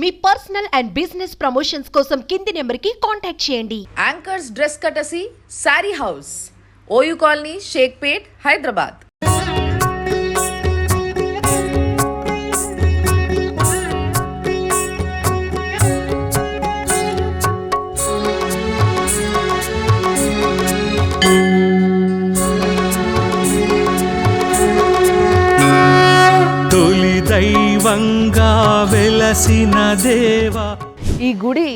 Me personal and business promotions కోసం కింది నెంబర్కి కాంటాక్ట్ చేయండి. Anchors dress Katasi sari house OU colony Shaikpet Hyderabad దైవంగా వెలసిన దేవా. ఈ గుడి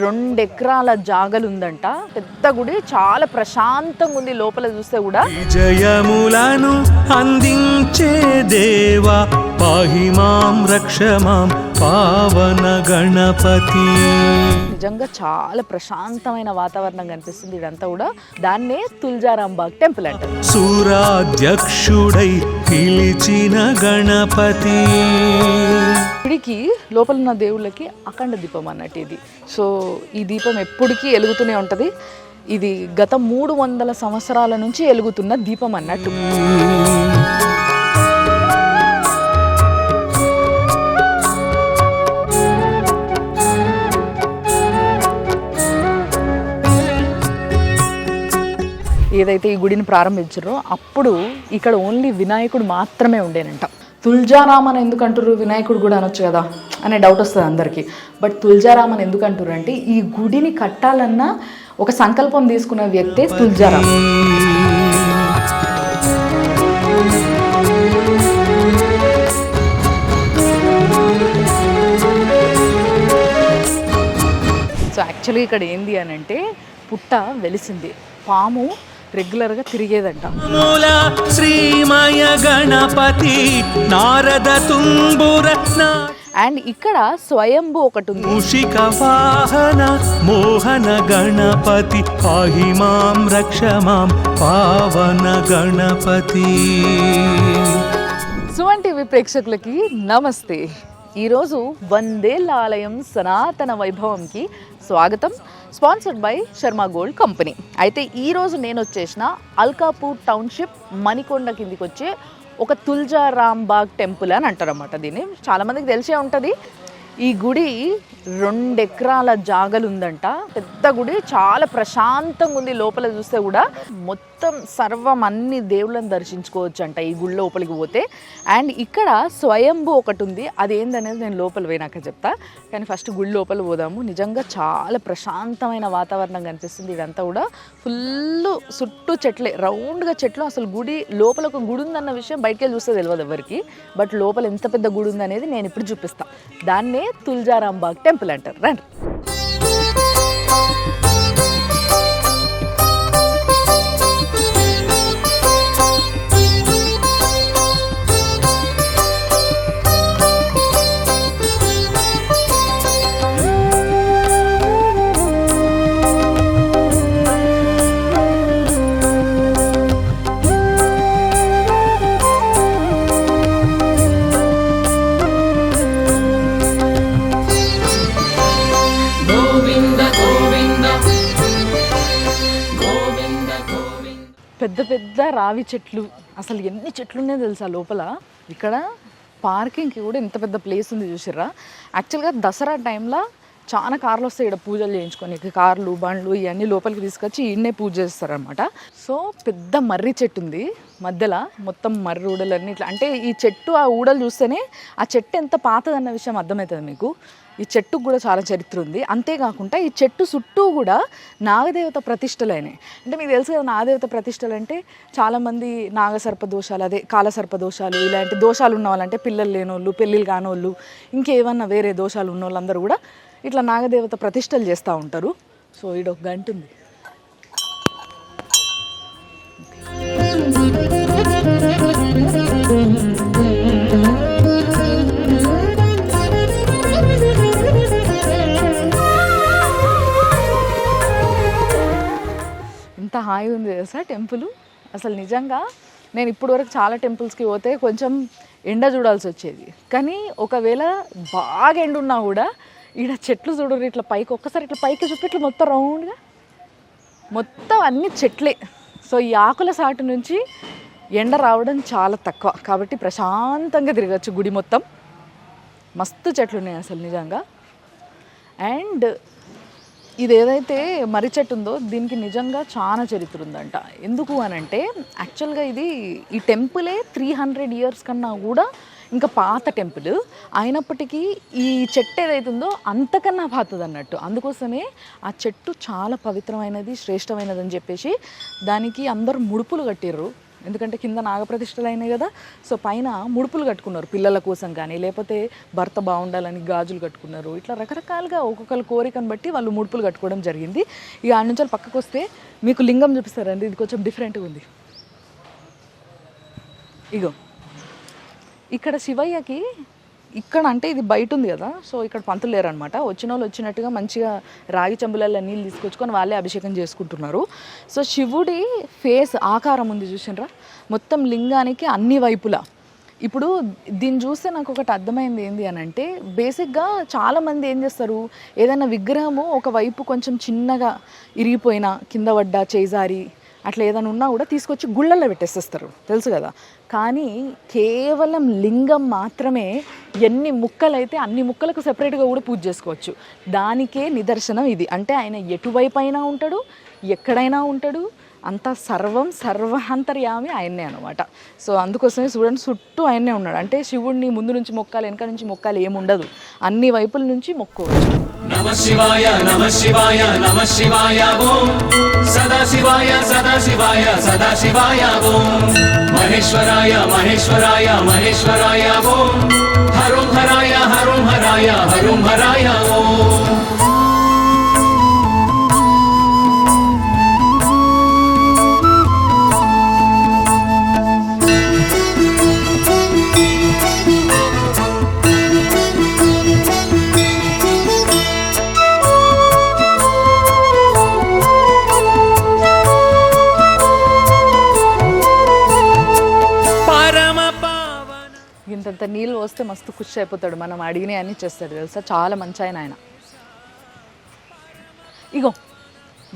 రెండు ఎకరాల జాగలు ఉందంట పెద్ద గుడి చాలా ప్రశాంతంగా ఉంది. లోపల చూస్తే కూడా విజయములను అందించే దేవా పాహి మాం రక్ష మాం పావన గణపతి. నిజంగా చాలా ప్రశాంతమైన వాతావరణం కనిపిస్తుంది ఇదంతా కూడా. దాన్నే తుల్జారాంబాగ్ టెంపుల్ అంటారు. సురాధ్యక్షుడై పిలిచిన గణపతి. గుడికి లోపల ఉన్న దేవుళ్ళకి అఖండ దీపం అన్నట్టు ఇది. సో ఈ దీపం ఎప్పటికీ వెలుగుతూనే ఉంటుంది. ఇది గత మూడు వందల సంవత్సరాల నుంచి వెలుగుతున్న దీపం అన్నట్టు. ఏదైతే ఈ గుడిని ప్రారంభించారో అప్పుడు ఇక్కడ ఓన్లీ వినాయకుడు మాత్రమే ఉండేనంట. తుల్జారామ్ అని ఎందుకు అంటారు వినాయకుడు కూడా అనొచ్చు కదా అనే డౌట్ వస్తుంది అందరికీ. బట్ తుల్జారామ్ అని ఎందుకు అంటారు అంటే ఈ గుడిని కట్టాలన్న ఒక సంకల్పం తీసుకున్న వ్యక్తే తుల్జారామ్ సో యాక్చువల్లీ ఇక్కడ ఏంది అని అంటే పుట్ట వెలిసింది. పాము రెగ్యులర్గా తిరిగేదంట. శ్రీమయ గణపతి నారద తుంబుర నా అండ్ ఇక్కడ స్వయంభూ ఒకటి ఉంది మూషిక వాహన మోహన గణపతి పాహి మాం రక్ష మాం పావన గణపతి. సువన్ టీవీ ప్రేక్షకులకి నమస్తే. ఈరోజు వందేళ్ళ ఆలయం సనాతన వైభవంకి స్వాగతం. Sponsored by Sharma gold company. అయితే ఈరోజు నేను వచ్చేసిన అల్కాపూర్ టౌన్షిప్ మణికొండ కిందికి వచ్చే ఒక తుల్జారాంబాగ్ టెంపుల్ అని అంటారు అన్నమాట దీన్ని చాలామందికి తెలిసే ఉంటుంది. ఈ గుడి రెండు ఎకరాల జాగలు ఉందంట పెద్ద గుడి చాలా ప్రశాంతంగా ఉంది. లోపల చూస్తే కూడా మొత్తం సర్వం అన్ని దేవుళ్ళని దర్శించుకోవచ్చు అంట ఈ గుడి లోపలికి పోతే. అండ్ ఇక్కడ స్వయంభు ఒకటి ఉంది. అది ఏందనేది నేను లోపల పోయినాక చెప్తా. కానీ ఫస్ట్ గుడి లోపల పోదాము. నిజంగా చాలా ప్రశాంతమైన వాతావరణం కనిపిస్తుంది ఇదంతా కూడా. ఫుల్ చుట్టూ చెట్లే. రౌండ్గా చెట్లు. అసలు గుడి లోపల ఒక గుడి ఉందన్న విషయం బయటకే చూస్తే తెలియదు ఎవరికి. బట్ లోపల ఎంత పెద్ద గుడి ఉందనేది నేను ఇప్పుడు చూపిస్తాను దాన్నే తుల్జారాంబాగ్ టెంపుల్ అంటారు రండి రావి చెట్లు? అసలు ఎన్ని చెట్లు ఉన్నాయో తెలుసా లోపల? ఇక్కడ పార్కింగ్కి కూడా ఇంత పెద్ద ప్లేస్ ఉంది చూసిర్రా? యాక్చువల్గా దసరా టైంలో చాలా కార్లు వస్తాయి ఇక్కడ పూజలు చేయించుకొని కార్లు బండ్లు ఇవన్నీ లోపలికి తీసుకొచ్చి ఈయన్నే పూజ చేస్తారనమాట సో పెద్ద మర్రి చెట్టు ఉంది. మధ్యలో మొత్తం మర్రి ఊడలన్నీ ఇట్లా. అంటే ఈ చెట్టు ఆ ఊడలు చూస్తేనే ఆ చెట్టు ఎంత పాతదన్న విషయం అర్థమవుతుంది మీకు. ఈ చెట్టుకు కూడా చాలా చరిత్ర ఉంది. అంతేకాకుండా ఈ చెట్టు చుట్టూ కూడా నాగదేవత ప్రతిష్టలైనవి అంటే మీకు తెలుసు కదా నాగదేవత ప్రతిష్టలు అంటే చాలామంది నాగసర్ప దోషాలు అదే కాలసర్ప దోషాలు ఇలాంటి దోషాలు ఉన్న వాళ్ళంటే పిల్లలు లేనోళ్ళు పెళ్ళిళ్ళు కానోళ్ళు ఇంకేమన్నా వేరే దోషాలు ఉన్న వాళ్ళందరూ కూడా ఇట్లా నాగదేవత ప్రతిష్టలు చేస్తూ ఉంటారు. సో ఈడ ఒక గంట ఉంది. ఎంత హాయి ఉంది తెలుసా టెంపుల్? అసలు నిజంగా నేను ఇప్పటివరకు చాలా టెంపుల్స్కి పోతే కొంచెం ఎండ చూడాల్సి వచ్చేది. కానీ ఒకవేళ బాగా ఎండ ఉన్నా కూడా ఈడ చెట్లు చూడరు ఇట్లా పైకి ఒక్కసారి ఇట్లా పైకి చూపి ఇట్లా మొత్తం రౌండ్గా మొత్తం అన్ని చెట్లే. సో ఈ ఆకుల సాటు నుంచి ఎండ రావడం చాలా తక్కువ. కాబట్టి ప్రశాంతంగా తిరగచ్చు గుడి మొత్తం. మస్తు చెట్లు ఉన్నాయి అసలు నిజంగా. అండ్ ఇది ఏదైతే మర్రి చెట్టు ఉందో దీనికి నిజంగా చాలా చరిత్ర ఉందంట. ఎందుకు అని అంటే యాక్చువల్గా ఇది ఈ టెంపులే త్రీ హండ్రెడ్ ఇయర్స్ కన్నా కూడా ఇంకా పాత టెంపుల్. అయినప్పటికీ ఈ చెట్టు ఏదైతే ఉందో అంతకన్నా పాతది అన్నట్టు. అందుకోసమే ఆ చెట్టు చాలా పవిత్రమైనది శ్రేష్టమైనది అని చెప్పేసి దానికి అందరూ ముడుపులు కట్టిర్రు. ఎందుకంటే కింద నాగప్రతిష్టలు అయినాయి కదా. సో పైన ముడుపులు కట్టుకున్నారు పిల్లల కోసం కానీ లేకపోతే భర్త బాగుండాలని గాజులు కట్టుకున్నారు. ఇట్లా రకరకాలుగా ఒక్కొక్కరు కోరికను బట్టి వాళ్ళు ముడుపులు కట్టుకోవడం జరిగింది. ఇక ఆడ నుంచి వాళ్ళు పక్కకు వస్తే మీకు లింగం చూపిస్తారండి. ఇది కొంచెం డిఫరెంట్గా ఉంది. ఇగో. ఇక్కడ శివయ్యకి ఇక్కడ అంటే ఇది బయట ఉంది కదా. సో ఇక్కడ పంతులు లేరనమాట. వచ్చిన వాళ్ళు వచ్చినట్టుగా మంచిగా రాగి చెంబులలో నీళ్ళు తీసుకొచ్చుకొని వాళ్ళే అభిషేకం చేసుకుంటున్నారు. సో శివుడి ఫేస్ ఆకారం ఉంది చూసినరా? మొత్తం లింగానికి అన్ని వైపులా. ఇప్పుడు దీన్ని చూస్తే నాకు ఒకటి అర్థమైంది ఏంది అని అంటే బేసిక్గా చాలామంది ఏం చేస్తారు? ఏదైనా విగ్రహము ఒక వైపు కొంచెం చిన్నగా ఇరిగిపోయినా కింద పడ్డా చేజారి అట్లా ఏదైనా ఉన్నా కూడా తీసుకొచ్చి గుళ్ళల్లో పెట్టేసేస్తారు. తెలుసు కదా? కానీ కేవలం లింగం మాత్రమే ఎన్ని ముక్కలైతే అన్ని ముక్కలకు సెపరేట్గా కూడా పూజ చేసుకోవచ్చు. దానికే నిదర్శనం ఇది. అంటే ఆయన ఎటువైపు అయినా ఉంటాడు ఎక్కడైనా ఉంటాడు అంతా సర్వం సర్వాంతర్యామి ఆయన్నే అనమాట సో అందుకోసమే చూడండి చుట్టూ ఆయన్నే ఉన్నాడు. అంటే శివుడిని ముందు నుంచి మొక్కాలి వెనక నుంచి మొక్కాలి ఏముండదు. అన్ని వైపుల నుంచి మొక్కోవచ్చు. నమ శివాయ నమ శివాయ నమ శివాయ सदाशिवाय सदाशिवाय सदाशिवाय ओम महेश्वराय महेश्वराय महेश्वराय ओम हरुं हराय हरुं हराय हरुं हराय ओम అంత నీళ్ళు వస్తే మస్తు ఖుషి అయిపోతాడు. మనం అడిగినవి అన్ని చేస్తాడు తెలుసా? చాలా మంచి ఆయన ఆయన. ఇగో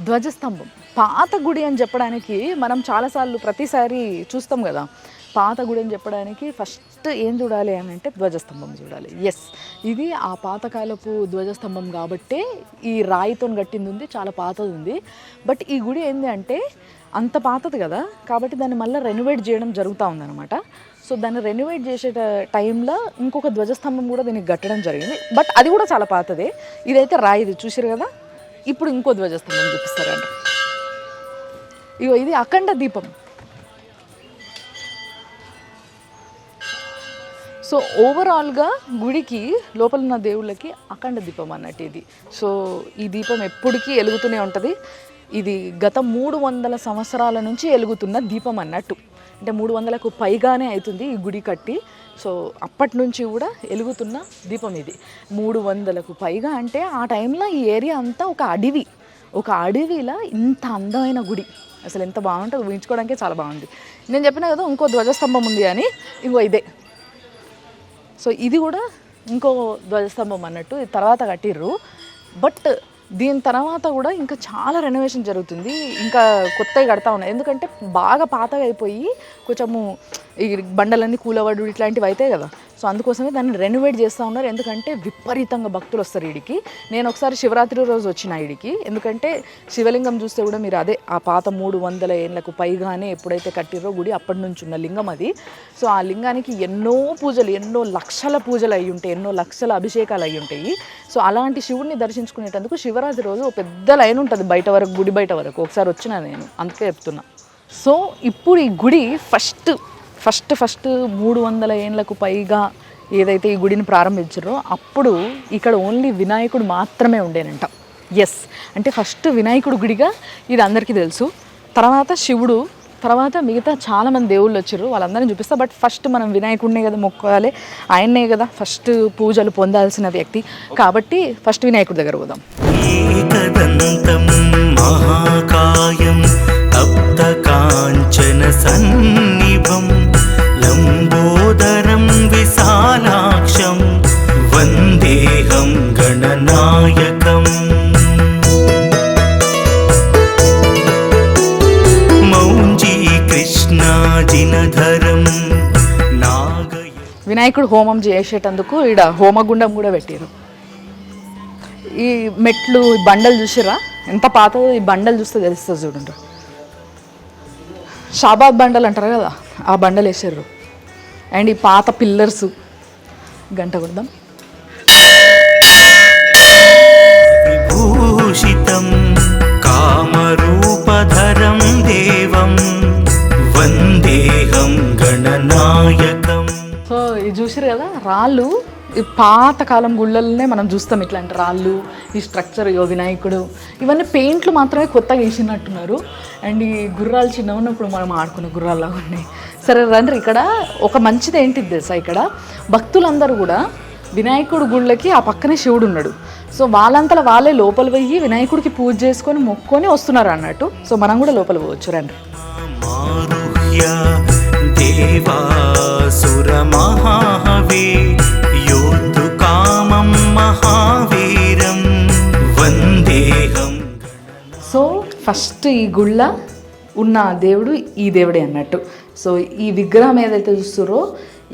ధ్వజస్తంభం. పాత గుడి అని చెప్పడానికి మనం చాలాసార్లు ప్రతిసారి చూస్తాం కదా. పాత గుడి అని చెప్పడానికి ఫస్ట్ ఏం చూడాలి అని అంటే ధ్వజస్తంభం చూడాలి. ఎస్ ఇది ఆ పాతకాలపు ధ్వజస్తంభం కాబట్టే ఈ రాయితో కట్టింది ఉంది చాలా పాతది ఉంది. బట్ ఈ గుడి ఏంది అంటే అంత పాతది కదా. కాబట్టి దాన్ని మళ్ళీ రెనోవేట్ చేయడం జరుగుతూ ఉందన్నమాట. సో దాన్ని రెనోవేట్ చేసే టైంలో ఇంకొక ధ్వజస్తంభం కూడా దీనికి కట్టడం జరిగింది. బట్ అది కూడా చాలా పాతదే. ఇదైతే రాయిది చూసారు కదా? ఇప్పుడు ఇంకో ధ్వజస్తంభం చూపిస్తారండి ఇగో ఇది అఖండ దీపం. సో ఓవరాల్గా గుడికి లోపల ఉన్న దేవుళ్ళకి అఖండ దీపం అన్నట్టు ఇది. సో ఈ దీపం ఎప్పటికీ వెలుగుతూనే ఉంటుంది. ఇది గత మూడు వందల సంవత్సరాల నుంచి వెలుగుతున్న దీపం అన్నట్టు. అంటే మూడు వందలకు పైగానే అవుతుంది ఈ గుడి కట్టి. సో అప్పటి నుంచి కూడా వెలుగుతున్న దీపం ఇది. మూడు వందలకు పైగా అంటే ఆ టైంలో ఈ ఏరియా అంతా ఒక అడవి. ఒక అడవిలో ఇంత అందమైన గుడి. అసలు ఎంత బాగుంటుంది ఊహించుకోవడానికే చాలా బాగుంది. నేను చెప్పిన కదా ఇంకో ధ్వజస్తంభం ఉంది అని. ఇంకో ఇదే. సో ఇది కూడా ఇంకో ధ్వజస్తంభం అన్నట్టు తర్వాత కట్టిర్రు. బట్ దీని తర్వాత కూడా ఇంకా చాలా రెనోవేషన్ జరుగుతుంది. ఇంకా కొత్తవి కడతా ఉన్నాయి. ఎందుకంటే బాగా పాతగా అయిపోయి కొంచెము ఈ బండలన్నీ కూలవడు ఇట్లాంటివి అవుతాయి కదా. సో అందుకోసమే దాన్ని రెనోవేట్ చేస్తూ ఉన్నారు. ఎందుకంటే విపరీతంగా భక్తులు వస్తారు వీడికి నేను ఒకసారి శివరాత్రి రోజు వచ్చిన వీడికి ఎందుకంటే శివలింగం చూస్తే కూడా మీరు అదే ఆ పాత మూడు వందల ఏళ్ళకు పైగానే ఎప్పుడైతే కట్టిరో గుడి అప్పటి నుంచి ఉన్న లింగం అది. సో ఆ లింగానికి ఎన్నో పూజలు ఎన్నో లక్షల పూజలు అయి ఉంటాయి ఎన్నో లక్షల అభిషేకాలు అయి ఉంటాయి. సో అలాంటి శివుడిని దర్శించుకునేటందుకు శివరాత్రి రోజు ఒక పెద్ద లైన్ ఉంటుంది బయట వరకు గుడి బయట వరకు. ఒకసారి వచ్చిన నేను అందుకే చెప్తున్నా. సో ఇప్పుడు ఈ గుడి ఫస్ట్ ఫస్ట్ ఫస్ట్ మూడు వందల ఏళ్ళకు పైగా ఏదైతే ఈ గుడిని ప్రారంభించారో అప్పుడు ఇక్కడ ఓన్లీ వినాయకుడు మాత్రమే ఉండేనంట. ఎస్ అంటే ఫస్ట్ వినాయకుడు గుడిగా ఇది అందరికీ తెలుసు. తర్వాత శివుడు తర్వాత మిగతా చాలామంది దేవుళ్ళు వచ్చారు వాళ్ళందరినీ చూపిస్తా. బట్ ఫస్ట్ మనం వినాయకుడినే కదా మొక్కాలి. ఆయన్నే కదా ఫస్ట్ పూజలు పొందాల్సిన వ్యక్తి. కాబట్టి ఫస్ట్ వినాయకుడి దగ్గర పోదాం. మహాకాయం సన్నిభం. तप्तकाञ्चनसन्निभं लम्बोदरं विशालाक्षं वन्देऽहं गणनायकम् मौञ्जी कृष्णाजिनधरं नागय వినాయకుడు హోమం చేసేటందుకు ఈడ హోమగుండం కూడా పెట్టారు ఈ మెట్లు ఈ బండలు చూసిరా ఎంత పాత ఈ బండలు చూస్తే తెలుస్తుంది చూడండి షాబాద్ బండలు అంటారు కదా ఆ బండలు వేసారు అండ్ ఈ పాత పిల్లర్స్. గంట కొడదాం. విభూషితం కామరూపధరం దేవం వందేహం గణనాయకం. సో ఇది చూసారు కదా రాళ్ళు. ఈ పాతకాలం గుళ్ళల్నే మనం చూస్తాం ఇట్లాంటి రాళ్ళు ఈ స్ట్రక్చర్ యో వినాయకుడు. ఇవన్నీ పెయింట్లు మాత్రమే కొత్తగా వేసినట్టున్నారు. అండ్ ఈ గుర్రాలు చిన్న ఉన్నప్పుడు మనం ఆడుకున్న గుర్రాల్లాగా ఉన్నాయి సరే రండి ఇక్కడ ఒక మంచిది ఏంటిది తెలుసా ఇక్కడ? భక్తులందరూ కూడా వినాయకుడు గుళ్ళకి ఆ పక్కనే శివుడు ఉన్నాడు. సో వాళ్ళంతలో వాళ్ళే లోపల పోయి వినాయకుడికి పూజ చేసుకొని మొక్కొని వస్తున్నారు అన్నట్టు. సో మనం కూడా లోపల పోవచ్చు రండి. మారుహ్య దేవాసురమహాహవే యోద్ధు కామం మహావీరం వందేహం. సో ఫస్ట్ ఈ గుళ్ళ ఉన్న దేవుడు ఈ దేవుడే అన్నట్టు. సో ఈ విగ్రహం ఏదైతే చూస్తారో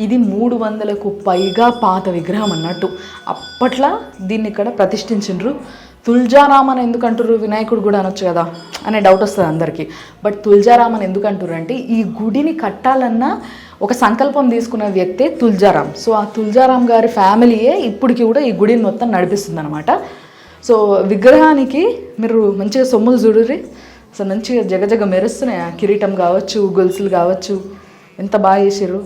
ఇది మూడు వందలకు పైగా పాత విగ్రహం అన్నట్టు. అప్పట్లో దీన్ని ఇక్కడ ప్రతిష్ఠించు తుల్జారామ్ అని ఎందుకు అంటారు వినాయకుడు కూడా అనొచ్చు కదా అనే డౌట్ వస్తుంది అందరికీ. బట్ తుల్జారామ్ అని ఎందుకు అంటారు అంటే ఈ గుడిని కట్టాలన్నా ఒక సంకల్పం తీసుకున్న వ్యక్తే తుల్జారామ్. సో ఆ తుల్జారామ్ గారి ఫ్యామిలీయే ఇప్పటికి కూడా ఈ గుడిని మొత్తం నడిపిస్తుంది అనమాట సో విగ్రహానికి మీరు మంచిగా సొమ్ములు చూడరి అసలు మంచిగా జగజగ మెరుస్తున్నాయి? ఆ కిరీటం కావచ్చు గొలుసులు కావచ్చు. ఎంత బాగా చేసారు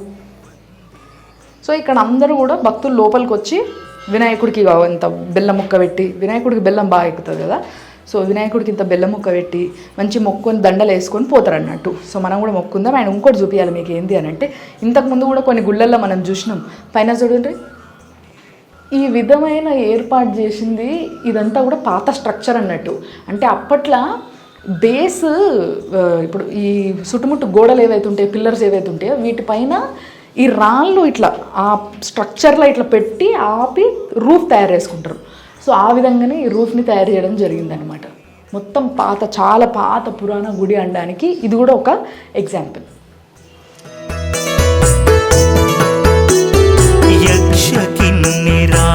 సో ఇక్కడ అందరూ కూడా భక్తులు లోపలికి వచ్చి వినాయకుడికి ఇంత బెల్లం ముక్క పెట్టి వినాయకుడికి బెల్లం బాగా ఎక్కుతుంది కదా. సో వినాయకుడికి ఇంత బెల్లం ముక్క పెట్టి మంచి మొక్కుని దండలు వేసుకొని పోతారు అన్నట్టు. సో మనం కూడా మొక్కుందాం. ఆయన ఇంకోటి చూపించాలి మీకు ఏంది అని అంటే ఇంతకుముందు కూడా కొన్ని గుళ్ళల్లో మనం చూసినాం. పైన చూడండి. ఈ విధమైన ఏర్పాటు చేసింది ఇదంతా కూడా పాత స్ట్రక్చర్ అన్నట్టు. అంటే అప్పట్లో బేస్ ఇప్పుడు ఈ చుట్టుముట్టు గోడలు ఏవైతే ఉంటాయో పిల్లర్స్ ఏవైతే ఉంటాయో వీటిపైన ఈ రాళ్ళు ఇట్లా ఆ స్ట్రక్చర్లో ఇట్లా పెట్టి ఆపి రూఫ్ తయారు చేసుకుంటారు. సో ఆ విధంగానే ఈ రూఫ్ని తయారు చేయడం జరిగిందనమాట మొత్తం పాత చాలా పాత పురాణ గుడి అనడానికి ఇది కూడా ఒక ఎగ్జాంపుల్. యక్ష కిన్నెరా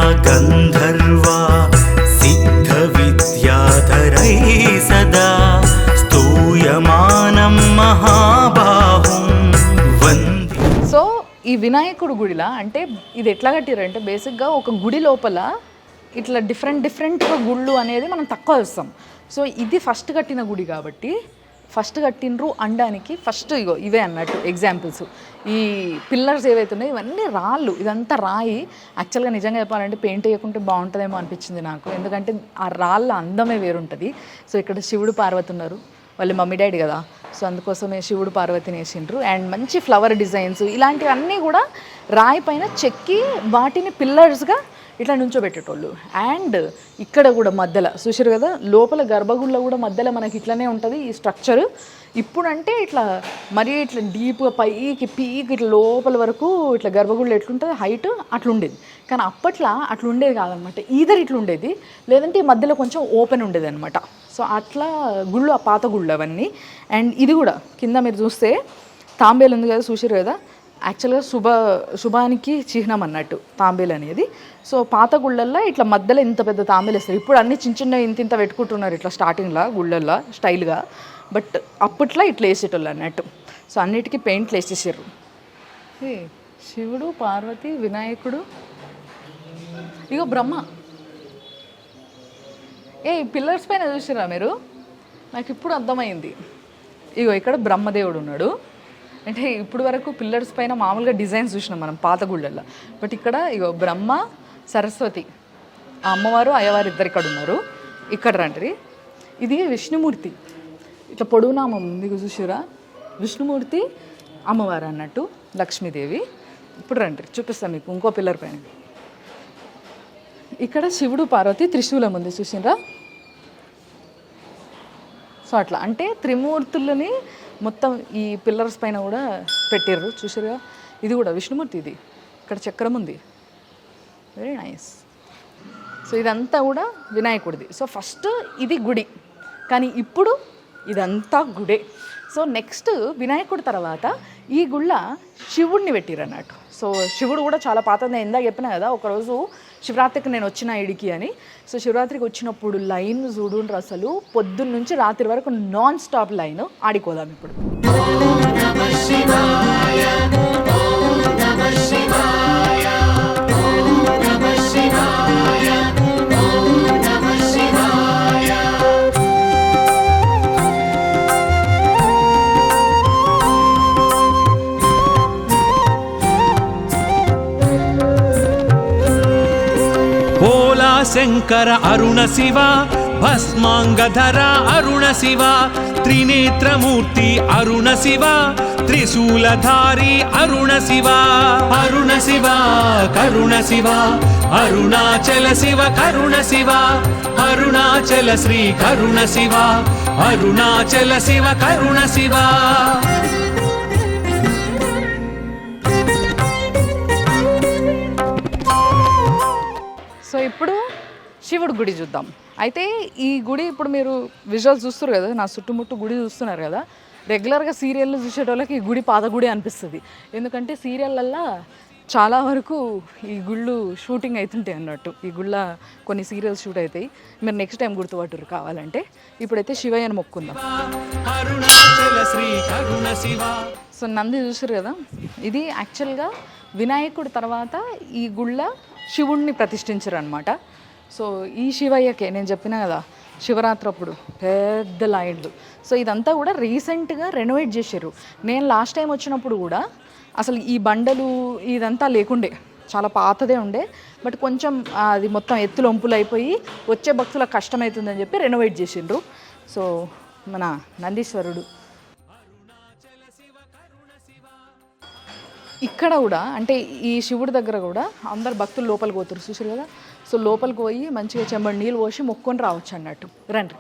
వినాయకుడు గుడిలా అంటే ఇది ఎట్లా కట్టారంటే బేసిక్గా ఒక గుడి లోపల ఇట్లా డిఫరెంట్ డిఫరెంట్గా గుళ్ళు అనేది మనం తక్కువ చూస్తాం. సో ఇది ఫస్ట్ కట్టిన గుడి కాబట్టి ఫస్ట్ కట్టినరు అనడానికి ఫస్ట్ ఇగో ఇవే అన్నట్టు ఎగ్జాంపుల్స్ ఈ పిల్లర్స్ ఏవైతే ఉన్నాయో ఇవన్నీ రాళ్ళు ఇదంతా రాయి. యాక్చువల్గా నిజంగా చెప్పాలంటే పెయింట్ వేయకుంటే బాగుంటుందేమో అనిపించింది నాకు. ఎందుకంటే ఆ రాళ్ళ అందమే వేరుంటుంది. సో ఇక్కడ శివుడు పార్వతి ఉన్నారు వాళ్ళ మమ్మీ డాడీ కదా. సో అందుకోసమే శివుడు పార్వతిని వేసిండ్రు. అండ్ మంచి ఫ్లవర్ డిజైన్స్ ఇలాంటివన్నీ కూడా రాయి పైన చెక్కి వాటిని పిల్లర్స్గా ఇట్లా నుంచోబెట్టేటోళ్ళు. అండ్ ఇక్కడ కూడా మధ్యలో చూసారు కదా లోపల గర్భగుళ్ళ కూడా మధ్యలో మనకి ఇట్లనే ఉంటుంది ఈ స్ట్రక్చర్ ఇప్పుడంటే ఇట్లా మరీ ఇట్లా డీప్గా పైకి పీకి ఇట్లా లోపల వరకు ఇట్లా గర్భగుళ్ళు ఎట్లుంటుంది హైట్ అట్లుండేది. కానీ అప్పట్లో అట్లుండేది కాదనమాట. ఈధర్ ఇట్లుండేది లేదంటే ఈ మధ్యలో కొంచెం ఓపెన్ ఉండేది అనమాట సో అట్లా గుళ్ళు ఆ పాత గుళ్ళు అవన్నీ. అండ్ ఇది కూడా కింద మీరు చూస్తే తాంబేలు ఉంది కదా చూసారు కదా? యాక్చువల్గా శుభ శుభానికి చిహ్నం అన్నట్టు తాంబేలు అనేది. సో పాత గుళ్ళల్లో ఇట్లా మధ్యలో ఇంత పెద్ద తాంబేలు వేస్తారు. ఇప్పుడు అన్ని చిన్న చిన్న ఇంత ఇంత పెట్టుకుంటున్నారు ఇట్లా స్టార్టింగ్లో గుళ్ళల్లో స్టైల్గా బట్ అప్పట్లో ఇట్లా వేసేటోళ్ళు అన్నట్టు. సో అన్నిటికీ పెయింట్లు వేసేసారు శివుడు పార్వతి వినాయకుడు. ఇగో బ్రహ్మ. ఏ పిల్లర్స్ పైన చూసిరా మీరు? నాకు ఇప్పుడు అర్థమైంది. ఇగో ఇక్కడ బ్రహ్మదేవుడు ఉన్నాడు. అంటే ఇప్పుడు వరకు పిల్లర్స్ పైన మామూలుగా డిజైన్స్ చూసినాం మనం పాత గుళ్ళల్లో. బట్ ఇక్కడ ఇగో బ్రహ్మ సరస్వతి ఆ అమ్మవారు అయ్యవారు ఇద్దరు ఇక్కడ ఉన్నారు. ఇక్కడ రండి ఇది విష్ణుమూర్తి. ఇట్లా పొడుగునామం ఉంది ఇగో చూసిరా విష్ణుమూర్తి అమ్మవారు అన్నట్టు లక్ష్మీదేవి. ఇప్పుడు రండి చూపిస్తాను మీకు ఇంకో పిల్లర్ పైన. ఇక్కడ శివుడు పార్వతి త్రిశూలం ఉంది చూసిండ్రా సో అట్లా. అంటే త్రిమూర్తులని మొత్తం ఈ పిల్లర్స్ పైన కూడా పెట్టారు చూసారుగా ఇది కూడా విష్ణుమూర్తి ఇది. ఇక్కడ చక్రం ఉంది. వెరీ నైస్ సో ఇదంతా కూడా వినాయకుడిది. సో ఫస్ట్ ఇది గుడి. కానీ ఇప్పుడు ఇదంతా గుడే. సో నెక్స్ట్ వినాయకుడి తర్వాత ఈ గుళ్ళ శివుడిని పెట్టిరు అన్నట్టు. సో శివుడు కూడా చాలా పాత ఇందాక చెప్పిన కదా ఒకరోజు శివరాత్రికి నేను వచ్చిన ఇడికి అని. సో శివరాత్రికి వచ్చినప్పుడు లైన్ చూడుండ్రు అసలు. పొద్దున్న నుంచి రాత్రి వరకు నాన్ స్టాప్ లైన్ ఆడిపోదాం ఇప్పుడు. శంకర అరుణ శివ భస్మాంగధర అరుణ శివ త్రినేత్రమూర్తి అరుణ శివ త్రిశూలధారి అరుణ శివ. అరుణ శివ కరుణ శివ అరుణాచల శివ కరుణ శివ అరుణాచల శ్రీ కరుణ శివ అరుణాచల శివ కరుణ శివ. దేవుడి గుడి చూద్దాం. అయితే ఈ గుడి ఇప్పుడు మీరు విజువల్స్ చూస్తారు కదా నా చుట్టుముట్టు గుడి చూస్తున్నారు కదా రెగ్యులర్గా సీరియళ్ళు చూసేటోళ్ళకి ఈ గుడి పాత గుడి అనిపిస్తుంది. ఎందుకంటే సీరియళ్ళల్లో చాలా వరకు ఈ గుళ్ళు షూటింగ్ అవుతుంటాయి అన్నట్టు. ఈ గుళ్ళ కొన్ని సీరియల్స్ షూట్ అవుతాయి మీరు నెక్స్ట్ టైం గుర్తుపట్టురు కావాలంటే. ఇప్పుడైతే శివయ్యను మొక్కుందాం. శ్రీ సో నంది చూసారు కదా ఇది యాక్చువల్గా వినాయకుడి తర్వాత ఈ గుళ్ళ శివుణ్ణి ప్రతిష్ఠించారు అనమాట సో ఈ శివయ్యకే నేను చెప్పిన కదా శివరాత్రి అప్పుడు పెద్ద లైన్లు. సో ఇదంతా కూడా రీసెంట్గా రెనోవేట్ చేశారు. నేను లాస్ట్ టైం వచ్చినప్పుడు కూడా అసలు ఈ బండలు ఇదంతా లేకుండే చాలా పాతదే ఉండే బట్ కొంచెం అది మొత్తం ఎత్తులు ఒంపులు అయిపోయి వచ్చే భక్తులకు కష్టమవుతుందని చెప్పి రెనోవేట్ చేసిండ్రు. సో మన నందీశ్వరుడు. ఇక్కడ కూడా అంటే ఈ శివుడి దగ్గర కూడా అందరు భక్తులు లోపలికి పోతారు చూసారు కదా? సో లోపలికి పోయి మంచిగా చెంబడి నీళ్ళు పోసి మొక్కొని రావచ్చు అన్నట్టు రండి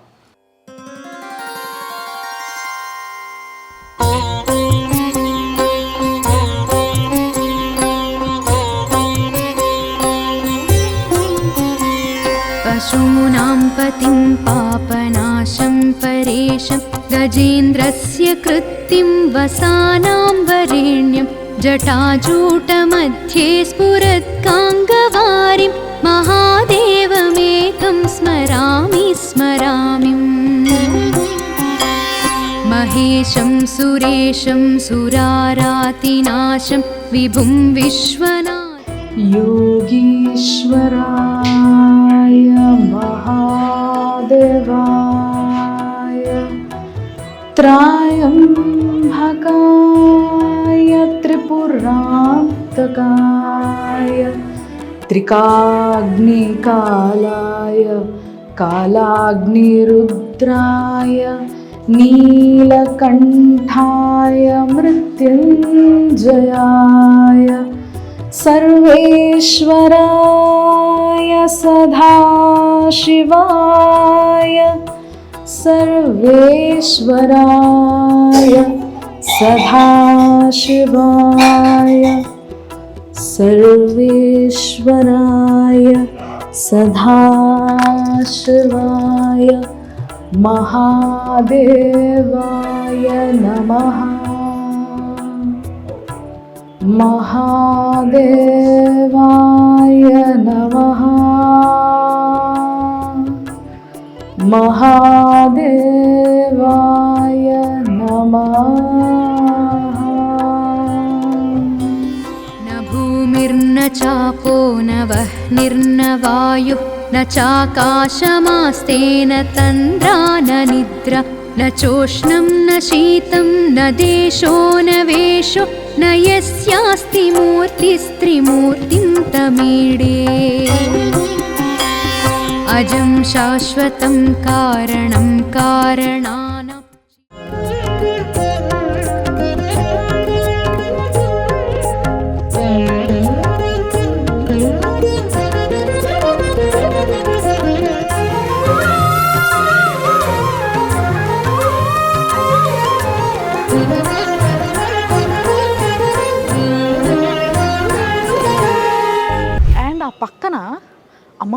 पशूनां पतिं पापनाशं परेशं गजेन्द्रस्य कृत्तिं वसानां वरेण्यं जटाजूटमध्ये स्फुरत्काङ्गवारिं महादेवमेकं स्मरामि स्मरामिम् महेशं सुरेशं सुरारातिनाशं विभुं विश्वनाथ योगीश्वराय महादेवाय। त्रायम्भकाय त्रिपुरान्तकाय त्रिकाग्निकालाय कालाग्निरुद्राय नीलकण्ठाय मृत्युञ्जयाय सर्वेश्वराय सदाशिवाय सर्वेश्वराय सदाशिवाय सर्वेश्वराय सदाशिवाय महादेवाय नमः। महादेवाय नमः। महादेवाय नमः न वह्निर्न वायुः न चाकाशमास्तेन तन्द्रा न निद्रा न चोष्णं न शीतं न देशो न वेषो न यस्यास्ति मूर्तिस्त्रिमूर्तिं तमीडे। अजं शाश्वतं कारणं कारणानाम्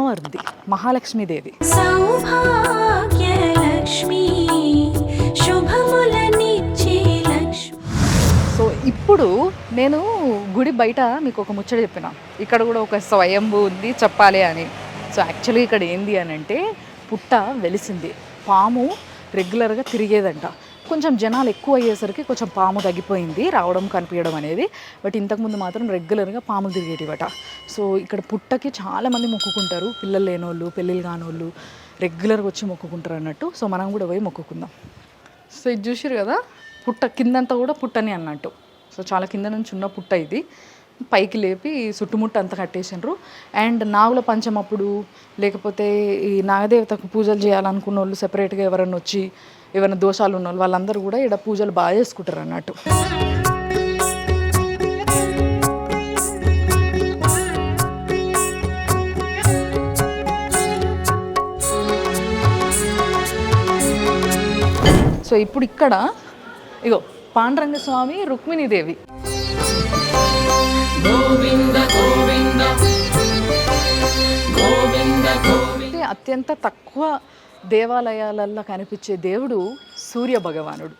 అమ్మవారిది మహాలక్ష్మీదేవి. సో ఇప్పుడు ఇప్పుడు నేను గుడి బయట మీకు ఒక ముచ్చట చెప్పిన. ఇక్కడ కూడా ఒక స్వయంభూ ఉంది చెప్పాలి అని. సో యాక్చువల్లీ ఇక్కడ ఏంది అని అంటే పుట్ట వెలిసింది. పాము రెగ్యులర్గా తిరిగేదంట. కొంచెం జనాలు ఎక్కువ అయ్యేసరికి కొంచెం పాము తగ్గిపోయింది రావడం కనిపించడం అనేది. బట్ ఇంతకుముందు మాత్రం రెగ్యులర్గా పాములు తిరిగేటివట. సో ఇక్కడ పుట్టకి చాలామంది మొక్కుకుంటారు. పిల్లలు లేనోళ్ళు పెళ్ళిళ్ళు కానోళ్ళు రెగ్యులర్గా వచ్చి మొక్కుకుంటారు అన్నట్టు. సో మనం కూడా పోయి మొక్కుకుందాం. సో ఇది చూసారు కదా? పుట్ట కిందంతా కూడా పుట్టని అన్నట్టు. సో చాలా కింద నుంచి ఉన్న పుట్ట ఇది. పైకి లేపి చుట్టుముట్ట అంతా కట్టేసిండ్రు. అండ్ నాగుల పంచమప్పుడు లేకపోతే ఈ నాగదేవతకు పూజలు చేయాలనుకున్న వాళ్ళు సెపరేట్గా ఎవరైనా వచ్చి ఏమైనా దోషాలు ఉన్న వాళ్ళు వాళ్ళందరూ కూడా ఇక్కడ పూజలు బాగా చేసుకుంటారు అన్నట్టు. సో ఇప్పుడు ఇక్కడ ఇగో పాండురంగ స్వామి రుక్మిణీదేవి అత్యంత తక్కువ దేవాలయాలల్లో కనిపించే దేవుడు సూర్య భగవానుడు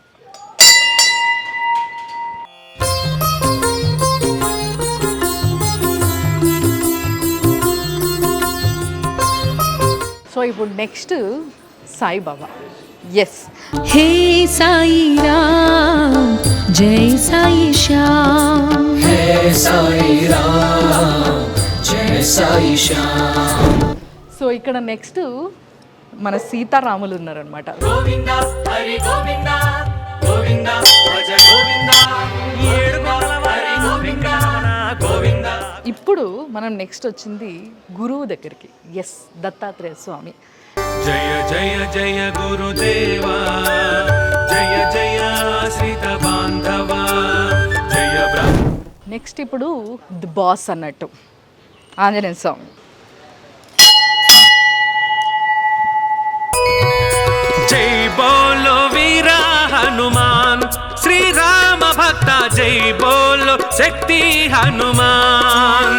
సో ఇప్పుడు next Saibaba. Yes hey Sai Ram Jai Sai Shyam. Hey Sai Ram Jai Sai Shyam. So ఇక్కడ నెక్స్ట్ మన సీతారాములు ఉన్నారనమాట ఇప్పుడు మనం నెక్స్ట్ వచ్చింది గురువు దగ్గరికి. ఎస్ దత్తాత్రేయ స్వామి. జయ జయ జయ గురుదేవా. జయ జయ శ్రీత బాంధవ. జయ బ్రహ్మ నెక్స్ట్ ఇప్పుడు ది బాస్ అన్నట్టు. ఆంజనేయ స్వామి. హనుమాన్. శ్రీరామ భక్త జై బోలో శక్తి హనుమాన్.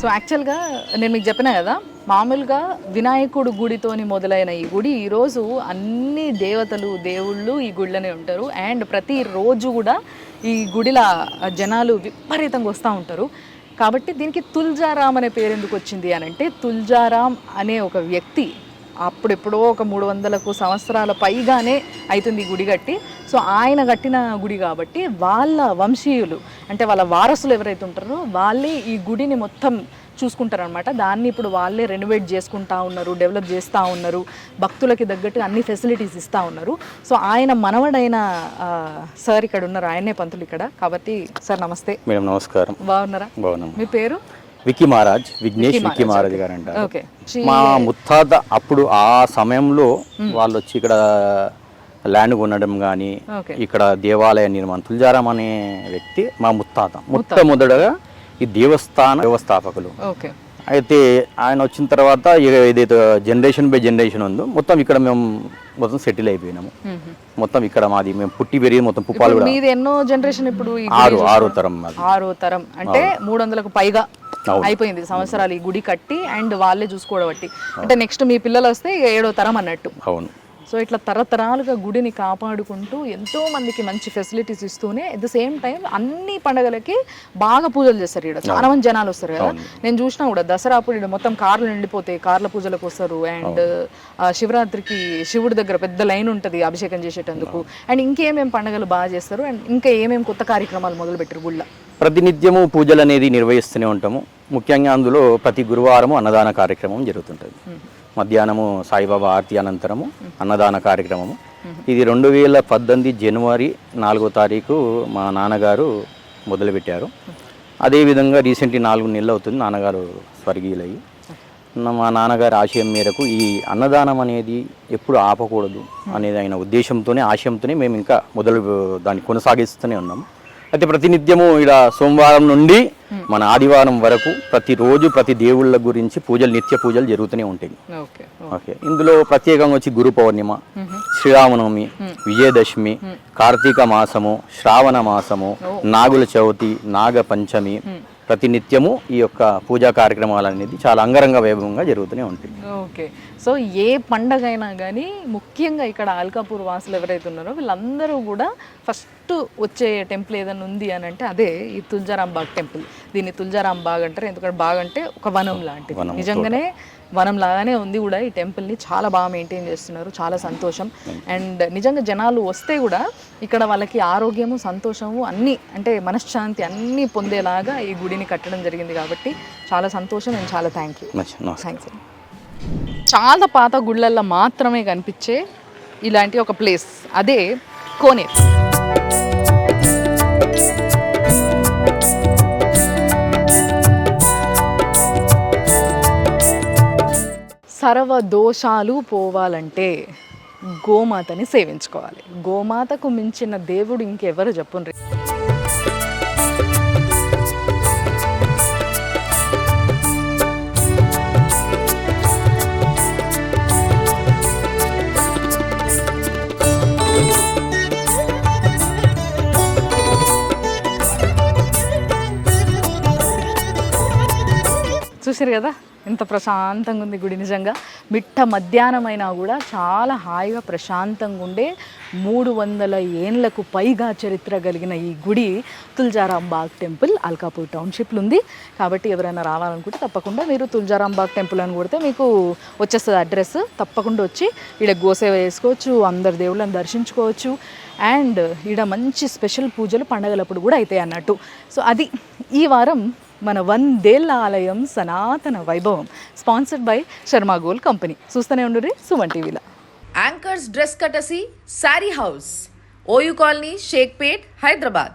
సో యాక్చువల్గా నేను మీకు చెప్పిన కదా మామూలుగా వినాయకుడు గుడితోని మొదలైన ఈ గుడి ఈరోజు అన్ని దేవతలు దేవుళ్ళు ఈ గుడిలోనే ఉంటారు. అండ్ ప్రతిరోజు కూడా ఈ గుడిలా జనాలు విపరీతంగా వస్తూ ఉంటారు. కాబట్టి దీనికి తుల్జారాం అనే పేరు ఎందుకు వచ్చింది అని అంటే తుల్జారాం అనే ఒక వ్యక్తి అప్పుడెప్పుడో ఒక మూడు వందలకు సంవత్సరాల పైగానే అవుతుంది గుడి కట్టి. సో ఆయన కట్టిన గుడి కాబట్టి వాళ్ళ వంశీయులు అంటే వాళ్ళ వారసులు ఎవరైతే ఉంటారో వాళ్ళే ఈ గుడిని మొత్తం చూసుకుంటారనమాట దాన్ని ఇప్పుడు వాళ్ళే రెనోవేట్ చేసుకుంటా ఉన్నారు డెవలప్ చేస్తూ ఉన్నారు భక్తులకి తగ్గట్టు అన్ని ఫెసిలిటీస్ ఇస్తూ ఉన్నారు. సో ఆయన మనవడైన సార్ ఇక్కడ ఉన్నారు. ఆయనే పంతులు ఇక్కడ. కాబట్టి సార్ నమస్తే. మేడం నమస్కారం. బాగున్నారా? బాగున్నాం. మీ పేరు? విక్కీ మహారాజ్ విఘ్నేష్ విక్కీ మహారాజ్, గారు అంటారు మా ముత్తాత అప్పుడు ఆ సమయంలో వాళ్ళు వచ్చి ఇక్కడ ల్యాండ్ కొనడం కానీ. ఇక్కడ దేవాలయ నిర్మాణం తులజారాం అనే వ్యక్తి మా ముత్తాత. మొట్టమొదటగా ఈ దేవస్థాన వ్యవస్థాపకులు. అయితే ఆయన వచ్చిన తర్వాత ఏదైతే జనరేషన్ బై జనరేషన్ ఉందో మొత్తం ఇక్కడ మేము మొత్తం సెటిల్ అయిపోయినాము. మొత్తం ఇక్కడ మాది మేము పుట్టి పెరిగి మొత్తం పుప్పాలు కూడా. మీది ఎన్నో జనరేషన్ ఇప్పుడు ఆరు ఆరో తరం ఆరో తరం. అంటే మూడు వందలకు పైగా. అయిపోయింది సంవత్సరాలు ఈ గుడి కట్టి అండ్ వాళ్ళే చూసుకోవడం బట్టి. అంటే నెక్స్ట్ మీ పిల్లలు వస్తే ఏడో తరం అన్నట్టు. అవును. సో ఇట్లా తరతరాలుగా గుడిని కాపాడుకుంటూ ఎంతో మందికి మంచి ఫెసిలిటీస్ ఇస్తూనే అట్ ద సేమ్ టైం అన్ని పండగలకి బాగా పూజలు చేస్తారు ఇక్కడ చాలా మంది జనాలు వస్తారు కదా. నేను చూసినా కూడా దసరా అప్పుడు ఈడ మొత్తం కార్లు నిండిపోతాయి కార్ల పూజలకు వస్తారు అండ్ శివరాత్రికి శివుడి దగ్గర పెద్ద లైన్ ఉంటుంది అభిషేకం చేసేటందుకు. అండ్ ఇంకేమేం పండగలు బాగా చేస్తారు అండ్ ఇంకా ఏమేం కొత్త కార్యక్రమాలు మొదలు పెట్టారు గుళ్ళ? ప్రతినిత్యము పూజలు అనేది నిర్వహిస్తూనే ఉంటాము. ముఖ్యంగా అందులో ప్రతి గురువారము అన్నదాన కార్యక్రమం జరుగుతుంటుంది. మధ్యాహ్నము సాయిబాబా ఆరతి అనంతరము అన్నదాన కార్యక్రమము. ఇది రెండు వేల పద్దెనిమిది జనవరి నాలుగో తారీఖు మా నాన్నగారు మొదలుపెట్టారు. అదేవిధంగా రీసెంట్లీ నాలుగు నెలలు అవుతుంది నాన్నగారు స్వర్గీయులయ్యి. మా నాన్నగారి ఆశయం మేరకు ఈ అన్నదానం అనేది ఎప్పుడు ఆపకూడదు అనేది ఆయన ఉద్దేశంతోనే ఆశయంతోనే మేము ఇంకా మొదలు దాన్ని కొనసాగిస్తూనే ఉన్నాము. అయితే ప్రతినిత్యము ఇలా సోమవారం నుండి మన ఆదివారం వరకు ప్రతిరోజు ప్రతి దేవుళ్ళ గురించి పూజలు నిత్య పూజలు జరుగుతూనే ఉంటాయి. ఓకే ఇందులో ప్రత్యేకంగా వచ్చి గురు పౌర్ణిమ శ్రీరామనవమి విజయదశమి కార్తీక మాసము శ్రావణ మాసము నాగుల చవితి నాగ పంచమి ప్రతి నిత్యము ఈ యొక్క పూజా కార్యక్రమాలు అనేది చాలా అంగరంగ వైభవంగా జరుగుతూనే ఉంటాయి. ఓకే. సో ఏ పండగ అయినా కానీ ముఖ్యంగా ఇక్కడ అల్కాపూర్ వాసులు ఎవరైతే ఉన్నారో వీళ్ళందరూ కూడా ఫస్ట్ వచ్చే టెంపుల్ ఏదైనా ఉంది అని అంటే అదే ఈ తుల్జారాం బాగ్ టెంపుల్. దీన్ని తుల్జారాం బాగ్ అంటారు. ఎందుకంటే బాగ్ అంటే ఒక వనం లాంటిది. నిజంగానే వనం లాగానే ఉంది కూడా. ఈ టెంపుల్ని చాలా బాగా మెయింటైన్ చేస్తున్నారు. చాలా సంతోషం. అండ్ నిజంగా జనాలు వస్తే కూడా ఇక్కడ వాళ్ళకి ఆరోగ్యము సంతోషము అన్నీ అంటే మనశ్శాంతి అన్నీ పొందేలాగా ఈ గుడిని కట్టడం జరిగింది కాబట్టి చాలా సంతోషం అండ్ చాలా థ్యాంక్ యూ థ్యాంక్స్ చాలా పాత గుళ్ళల్లో మాత్రమే కనిపించే ఇలాంటి ఒక ప్లేస్ అదే కోనేరు. సర్వ దోషాలు పోవాలంటే గోమాతని సేవించుకోవాలి. గోమాతకు మించిన దేవుడు ఇంకెవరు చెప్పుండ్రీ చూసారు కదా? ఎంత ప్రశాంతంగా ఉంది గుడి నిజంగా. మిట్ట మధ్యాహ్నం అయినా కూడా చాలా హాయిగా ప్రశాంతంగా ఉండే మూడు వందల ఏండ్లకు పైగా చరిత్ర కలిగిన ఈ గుడి తుల్జారాంబాగ్ టెంపుల్ అల్కాపూర్ టౌన్షిప్లో ఉంది. కాబట్టి ఎవరైనా రావాలనుకుంటే తప్పకుండా మీరు తుల్జారాంబాగ్ టెంపుల్ అని కొడితే మీకు వచ్చేస్తుంది అడ్రస్. తప్పకుండా వచ్చి ఈడ గోసేవ చేసుకోవచ్చు అందరు దేవుళ్ళని దర్శించుకోవచ్చు. అండ్ ఈడ మంచి స్పెషల్ పూజలు పండగలప్పుడు కూడా అవుతాయి అన్నట్టు. సో అది ఈ వారం మన వందేళ్ళ ఆలయం సనాతన వైభవం sponsored by Sharma gold company. చూస్తూనే ఉండు సుమన్ టీవీలో. Anchors dress Katasi sari house OU colony Shaikpet Hyderabad.